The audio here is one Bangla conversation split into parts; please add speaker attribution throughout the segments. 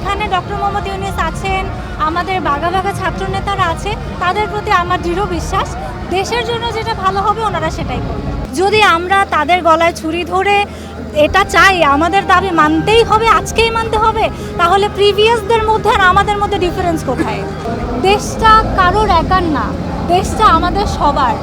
Speaker 1: যেখানে ডক্টর মোহাম্মদ ইউনিস আছেন, আমাদের বাঘা বাঘা ছাত্রনেতারা আছে, তাদের প্রতি আমার দৃঢ় বিশ্বাস। দেশের জন্য যেটা ভালো হবে ওনারা সেটাই করবে যদি আমরা তাদের গলায় ছুরি ধরে এটা চাই, আমাদের দাবি মানতেই হবে, আজকেই মানতে হবে, তাহলে প্রিভিয়াসদের মধ্যে আর আমাদের মধ্যে ডিফারেন্স কোথায়? দেশটা কারোর একার না। দেশটা আমাদের সবার।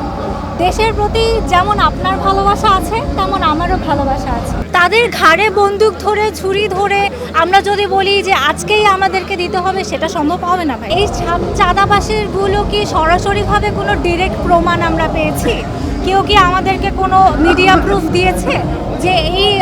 Speaker 1: দেশের প্রতি যেমন আপনার ভালোবাসা আছে, তেমন আমারও ভালোবাসা আছে। তাদের ঘাড়ে বন্দুক ধরে, ছুরি ধরে আমরা যদি বলি যে আজকেই আমাদেরকে দিতে হবে, সেটা সম্ভব হবে না ভাই। এই ছা- চাঁদাবাসেরগুলো কি সরাসরিভাবে কোনো ডিরেক্ট প্রমাণ আমরা পেয়েছি? কেউ কি আমাদেরকে কোনো মিডিয়া প্রুফ দিয়েছে যে এই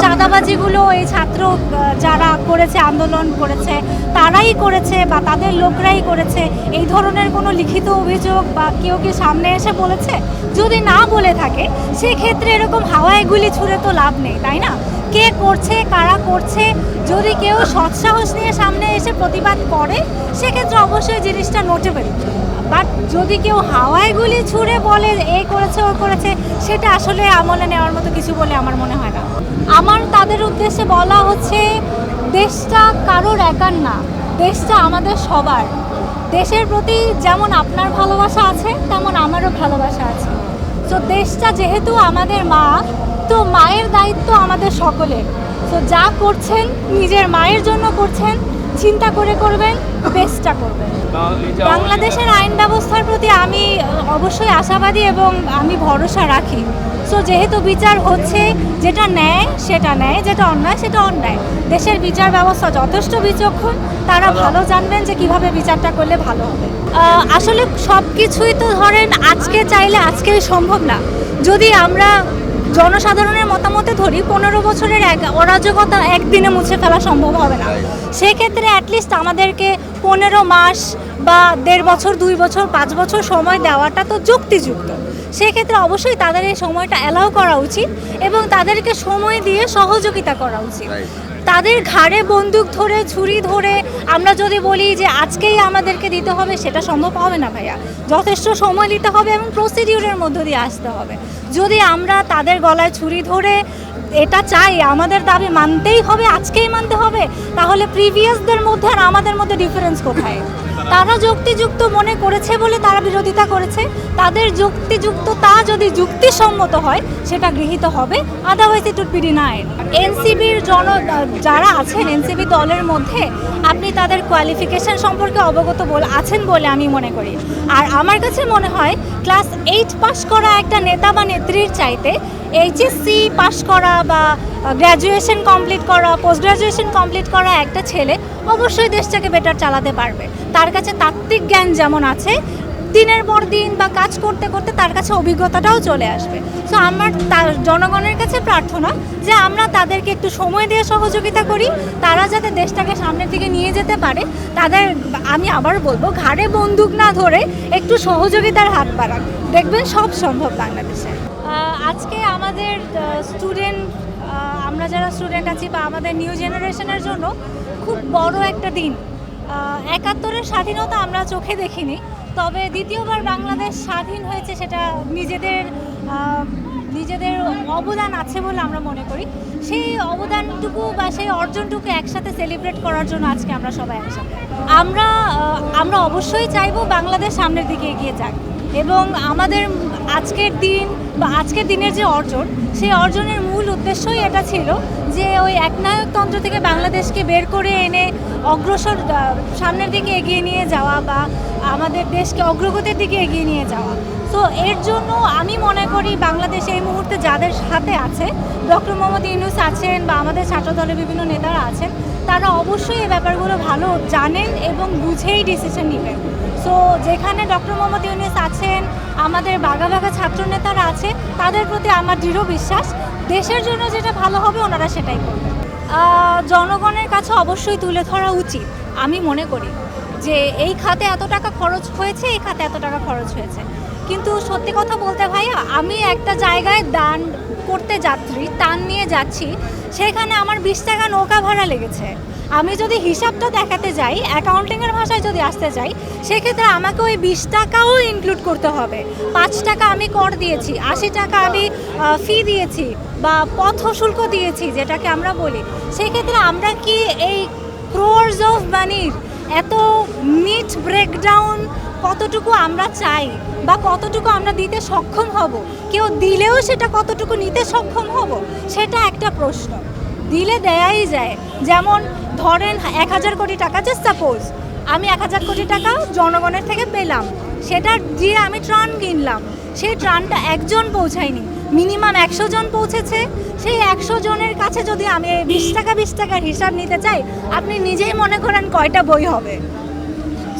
Speaker 1: চাঁদাবাজিগুলো এই ছাত্র যারা করেছে, আন্দোলন করেছে, তারাই করেছে বা তাদের লোকরাই করেছে, এই ধরনের কোনো লিখিত অভিযোগ বা কেউ কি সামনে এসে বলেছে? যদি না বলে থাকে, সেক্ষেত্রে এরকম হাওয়ায় গুলি ছুড়ে তো লাভ নেই, তাই না? কে করছে, কারা করছে? যদি কেউ সৎসাহস নিয়ে সামনে এসে প্রতিবাদ করে, সেক্ষেত্রে অবশ্যই জিনিসটা নোটেবল বাট যদি কেউ হাওয়ায় গুলি ছুঁড়ে বলে এ করেছে, ও করেছে, সেটা আসলে আমলে নেওয়ার মতো কিছু বলে আমার মনে হয় না। আমার তাদের উদ্দেশ্যে বলা হচ্ছে দেশটা কারোর একার না, দেশটা আমাদের সবার। দেশের প্রতি যেমন আপনার ভালোবাসা আছে, তেমন আমারও ভালোবাসা আছে। তো দেশটা যেহেতু আমাদের মা, তো মায়ের দায়িত্ব আমাদের সকলের। তো যা করছেন, নিজের মায়ের জন্য করছেন, চিন্তা করে করবেন বেস্টটা করবেন। বাংলাদেশের আইন ব্যবস্থার প্রতি আমি অবশ্যই আশাবাদী এবং আমি ভরসা রাখি। সো যেহেতু বিচার হচ্ছে যেটা ন্যায় সেটা ন্যায় যেটা অন্যায় সেটা অন্যায়। দেশের বিচার ব্যবস্থা যথেষ্ট বিচক্ষণ তারা ভালো জানবেন যে কীভাবে বিচারটা করলে ভালো হবে। আসলে সব কিছুই তো ধরেন আজকে চাইলে আজকেই সম্ভব না। যদি আমরা জনসাধারণের মতামতে ধরি পনেরো বছরের এক অরাজকতা একদিনে মুছে ফেলা সম্ভব হবে না। সেক্ষেত্রে অ্যাটলিস্ট আমাদেরকে পনেরো মাস বা দেড় বছর দুই বছর পাঁচ বছর সময় দেওয়াটা তো যুক্তিযুক্ত। সেক্ষেত্রে অবশ্যই তাদের এই সময়টা অ্যালাউ করা উচিত এবং তাদেরকে সময় দিয়ে সহযোগিতা করা উচিত। তাদের ঘাড়ে বন্দুক ধরে ছুরি ধরে আমরা যদি বলি যে আজকেই আমাদেরকে দিতে হবে সেটা সম্ভব হবে না ভাইয়া। যথেষ্ট সময় দিতে হবে এবং প্রসিডিউরের মধ্য দিয়ে আসতে হবে। যদি আমরা তাদের গলায় ছুরি ধরে এটা চাই আমাদের দাবি মানতেই হবে আজকেই মানতে হবে তাহলে প্রিভিয়াসদের মধ্যে আর আমাদের মধ্যে ডিফারেন্স কোথায়? তারা যুক্তিযুক্ত মনে করেছে বলে তারা বিরোধিতা করেছে। তাদের যুক্তিযুক্ত তা যদি যুক্তিসম্মত হয়, সেটা গৃহীত হবে। Otherwise it would be denied এনসিবির জন, যারা আছেন এনসিবি দলের মধ্যে, আপনি তাদের কোয়ালিফিকেশন সম্পর্কে অবগত বল, আছেন বলে আমি মনে করি। আর আমার কাছে মনে হয় ক্লাস এইট পাস করা একটা নেতা বা নেত্রীর চাইতে এইচএসসি পাস করা বা গ্র্যাজুয়েশন কমপ্লিট করা পোস্ট গ্র্যাজুয়েশন কমপ্লিট করা একটা ছেলে অবশ্যই দেশটাকে বেটার চালাতে পারবে। তার কাছে তাত্ত্বিক জ্ঞান যেমন আছে, দিনের পর দিন বা কাজ করতে করতে তার কাছে অভিজ্ঞতাটাও চলে আসবে। সো আমার তার, জনগণের কাছে প্রার্থনা যে আমরা তাদেরকে একটু সময় দিয়ে সহযোগিতা করি, তারা যাতে দেশটাকে সামনের দিকে নিয়ে যেতে পারে, তাদের, আমি আবার বলব, ঘাড়ে বন্দুক না ধরে একটু সহযোগিতার হাত বাড়ান। দেখবেন সব সম্ভব বাংলাদেশে। আজকে আমাদের স্টুডেন্ট আমরা যারা স্টুডেন্ট আছি বা আমাদের নিউ জেনারেশনের জন্য খুব বড় একটা দিন। একাত্তরের স্বাধীনতা আমরা চোখে দেখিনি, তবে দ্বিতীয়বার বাংলাদেশ স্বাধীন হয়েছে সেটা নিজেদের নিজেদের অবদান আছে বলে আমরা মনে করি। সেই অবদানটুকু বা সেই অর্জনটুকু একসাথে সেলিব্রেট করার জন্য আজকে আমরা সবাই একসাথে। আমরা আমরা অবশ্যই চাইব বাংলাদেশ সামনের দিকে এগিয়ে যাক। এবং আমাদের আজকের দিন বা আজকের দিনের যে অর্জন, সেই অর্জনের মূল উদ্দেশ্যই এটা ছিল যে ওই একনায়কতন্ত্র থেকে বাংলাদেশকে বের করে এনে অগ্রসর সামনের দিকে এগিয়ে নিয়ে যাওয়া বা আমাদের দেশকে অগ্রগতির দিকে এগিয়ে নিয়ে যাওয়া। তো এর জন্য আমি মনে করি বাংলাদেশ এই মুহূর্তে যাদের সাথে আছে, ডক্টর মোহাম্মদ ইউনুস আছেন বা আমাদের ছাত্র দলের বিভিন্ন নেতারা আছেন, তারা অবশ্যই এই ব্যাপারগুলো ভালো জানেন এবং বুঝেই ডিসিশন নেবেন। সো যেখানে ডক্টর মোহাম্মদ ইউনুস আছেন, আমাদের বাঘা বাঘা ছাত্র নেতারা আছে তাদের প্রতি আমার দৃঢ় বিশ্বাস। দেশের জন্য যেটা ভালো হবে, ওনারা সেটাই করবেন। জনগণের কাছে অবশ্যই তুলে ধরা উচিত, আমি মনে করি, যে এই খাতে এত টাকা খরচ হয়েছে, এই খাতে এত টাকা খরচ হয়েছে। কিন্তু সত্যি কথা বলতে ভাইয়া, আমি একটা জায়গায় দান করতে যাত্রী টান নিয়ে যাচ্ছি, সেখানে আমার বিশ টাকা নৌকা ভাড়া লেগেছে। আমি যদি হিসাবটা দেখাতে যাই অ্যাকাউন্টিংয়ের ভাষায় যদি আসতে যাই, সেক্ষেত্রে আমাকে ওই বিশ টাকাও ইনক্লুড করতে হবে। পাঁচ টাকা আমি কর দিয়েছি, আশি টাকা আমি ফি দিয়েছি বা পথ শুল্ক দিয়েছি, যেটাকে আমরা বলি। সেক্ষেত্রে আমরা কি এই ক্রোর্স অফ মানির এত নিট ব্রেকডাউন কতটুকু আমরা চাই বা কতটুকু আমরা দিতে সক্ষম হব? কেউ দিলেও সেটা কতটুকু নিতে সক্ষম হব? সেটা একটা প্রশ্ন। দিলে দেয়াই যায়। যেমন ধরেন এক হাজার কোটি টাকা যে সাপোজ আমি এক হাজার কোটি টাকা জনগণের থেকে পেলাম, সেটা দিয়ে আমি ট্রান কিনলাম, সেই ট্রানটা একজন পৌঁছায়নি, মিনিমাম একশো জন পৌঁছেছে, সেই একশো জনের কাছে যদি আমি বিশ টাকা, বিশ টাকার হিসাব নিতে চাই, আপনি নিজেই মনে করেন কয়টা বই হবে।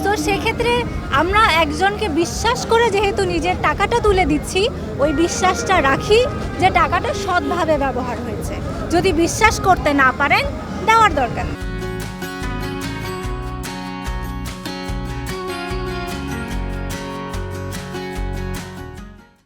Speaker 1: তো সেক্ষেত্রে আমরা একজনকে বিশ্বাস করে যেহেতু নিজের টাকাটা তুলে দিচ্ছি, ওই বিশ্বাসটা রাখি যে টাকাটা সৎভাবে ব্যবহার হয়েছে। যদি বিশ্বাস করতে না পারেন দেওয়ার দরকার।